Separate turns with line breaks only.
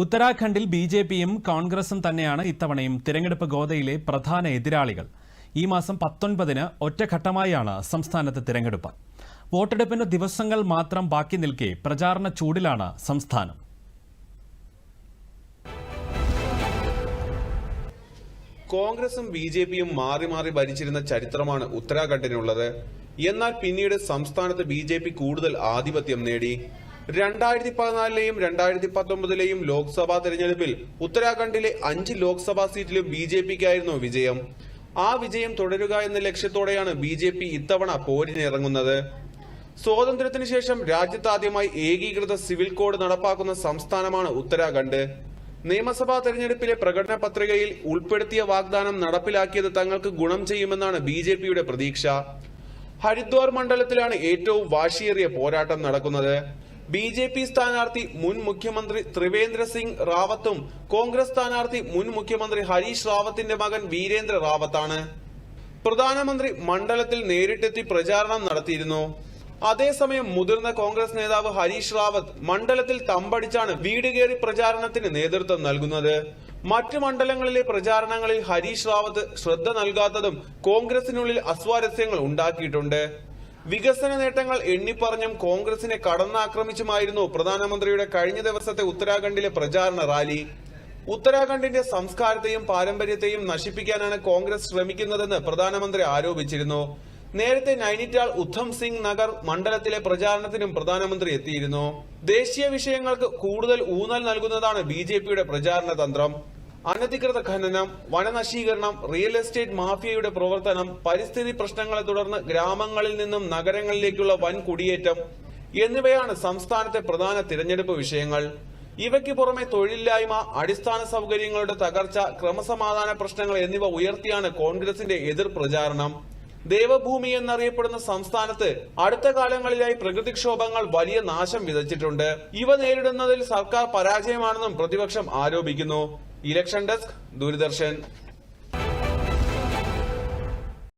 ഉത്തരാഖണ്ഡിൽ B J പിയും കോൺഗ്രസും തന്നെയാണ് ഇത്തവണയും തിരഞ്ഞെടുപ്പ് ഗോതയിലെ പ്രധാന എതിരാളികൾ. ഈ മാസം പത്തൊൻപതിന് ഒറ്റഘട്ടമായാണ് സംസ്ഥാനത്ത് തിരഞ്ഞെടുപ്പ്. വോട്ടെടുപ്പിന് ദിവസങ്ങൾ മാത്രം ബാക്കി നിൽക്കെ പ്രചാരണ ചൂടിലാണ് സംസ്ഥാനം.
കോൺഗ്രസും ബി ജെ പിയും മാറി മാറി ഭരിച്ചിരുന്ന ചരിത്രമാണ് ഉത്തരാഖണ്ഡിനുള്ളത്. എന്നാൽ പിന്നീട് സംസ്ഥാനത്ത് ബി ജെ പി കൂടുതൽ ആധിപത്യം നേടി. രണ്ടായിരത്തി പതിനാലിലെയും രണ്ടായിരത്തി പത്തൊമ്പതിലെയും ലോക്സഭാ തെരഞ്ഞെടുപ്പിൽ ഉത്തരാഖണ്ഡിലെ അഞ്ച് ലോക്സഭാ സീറ്റിലും ബി ജെ പിക്കായിരുന്നു വിജയം. ആ വിജയം തുടരുക എന്ന ലക്ഷ്യത്തോടെയാണ് ബി ജെ പി ഇത്തവണ പോരിനിറങ്ങുന്നത്. സ്വാതന്ത്ര്യത്തിന് ശേഷം രാജ്യത്താദ്യമായി ഏകീകൃത സിവിൽ കോഡ് നടപ്പാക്കുന്ന സംസ്ഥാനമാണ് ഉത്തരാഖണ്ഡ്. നിയമസഭാ തെരഞ്ഞെടുപ്പിലെ പ്രകടന പത്രികയിൽ ഉൾപ്പെടുത്തിയ വാഗ്ദാനം നടപ്പിലാക്കിയത് തങ്ങൾക്ക് ഗുണം ചെയ്യുമെന്നാണ് ബി ജെ പിയുടെ പ്രതീക്ഷ. ഹരിദ്വാർ മണ്ഡലത്തിലാണ് ഏറ്റവും വാശിയേറിയ പോരാട്ടം നടക്കുന്നത്. ബി ജെ പി സ്ഥാനാർത്ഥി മുൻ മുഖ്യമന്ത്രി ത്രിവേന്ദ്ര സിംഗ് റാവത്തും കോൺഗ്രസ് സ്ഥാനാർത്ഥി മുൻ മുഖ്യമന്ത്രി ഹരീഷ് റാവത്തിന്റെ മകൻ വീരേന്ദ്ര റാവത്താണ്. പ്രധാനമന്ത്രി മണ്ഡലത്തിൽ നേരിട്ടെത്തി പ്രചാരണം നടത്തിയിരുന്നു. അതേസമയം മുതിർന്ന കോൺഗ്രസ് നേതാവ് ഹരീഷ് റാവത്ത് മണ്ഡലത്തിൽ തമ്പടിച്ചാണ് വീട് കയറി പ്രചാരണത്തിന് നേതൃത്വം നൽകുന്നത്. മറ്റു മണ്ഡലങ്ങളിലെ പ്രചാരണങ്ങളിൽ ഹരീഷ് റാവത്ത് ശ്രദ്ധ നൽകാത്തതും കോൺഗ്രസിനുള്ളിൽ അസ്വാരസ്യങ്ങൾ ഉണ്ടാക്കിയിട്ടുണ്ട്. വികസന നേട്ടങ്ങൾ എണ്ണിപ്പറഞ്ഞും കോൺഗ്രസിനെ കടന്നാക്രമിച്ചുമായിരുന്നു പ്രധാനമന്ത്രിയുടെ കഴിഞ്ഞ ദിവസത്തെ ഉത്തരാഖണ്ഡിലെ പ്രചാരണ റാലി. ഉത്തരാഖണ്ഡിന്റെ സംസ്കാരത്തെയും പാരമ്പര്യത്തെയും നശിപ്പിക്കാനാണ് കോൺഗ്രസ് ശ്രമിക്കുന്നതെന്ന് പ്രധാനമന്ത്രി ആരോപിച്ചിരുന്നു. നേരത്തെ നൈനിറ്റാൾ ഉദ്ധം സിംഗ് നഗർ മണ്ഡലത്തിലെ പ്രചാരണത്തിനും പ്രധാനമന്ത്രി എത്തിയിരുന്നു. ദേശീയ വിഷയങ്ങൾക്ക് കൂടുതൽ ഊന്നൽ നൽകുന്നതാണ് ബി പ്രചാരണ തന്ത്രം. അനധികൃത ഖനനം വനനശീകരണം റിയൽ എസ്റ്റേറ്റ് മാഫിയയുടെ പ്രവർത്തനം പരിസ്ഥിതി പ്രശ്നങ്ങളെ തുടർന്ന് ഗ്രാമങ്ങളിൽ നിന്നും നഗരങ്ങളിലേക്കുള്ള വൻ കുടിയേറ്റം എന്നിവയാണ് സംസ്ഥാനത്തെ പ്രധാന തിരഞ്ഞെടുപ്പ് വിഷയങ്ങൾ. ഇവയ്ക്ക് പുറമെ തൊഴിലില്ലായ്മ അടിസ്ഥാന സൗകര്യങ്ങളുടെ തകർച്ച ക്രമസമാധാന പ്രശ്നങ്ങൾ എന്നിവ ഉയർത്തിയാണ് കോൺഗ്രസിന്റെ എതിർ പ്രചാരണം. ദേവഭൂമി എന്നറിയപ്പെടുന്ന സംസ്ഥാനത്ത് അടുത്ത കാലങ്ങളിലായി പ്രകൃതിക്ഷോഭങ്ങൾ വലിയ നാശം വിതച്ചിട്ടുണ്ട്. ഇവ നേരിടുന്നതിൽ സർക്കാർ പരാജയമാണെന്നും പ്രതിപക്ഷം ആരോപിക്കുന്നു. Election desk Doordarshan.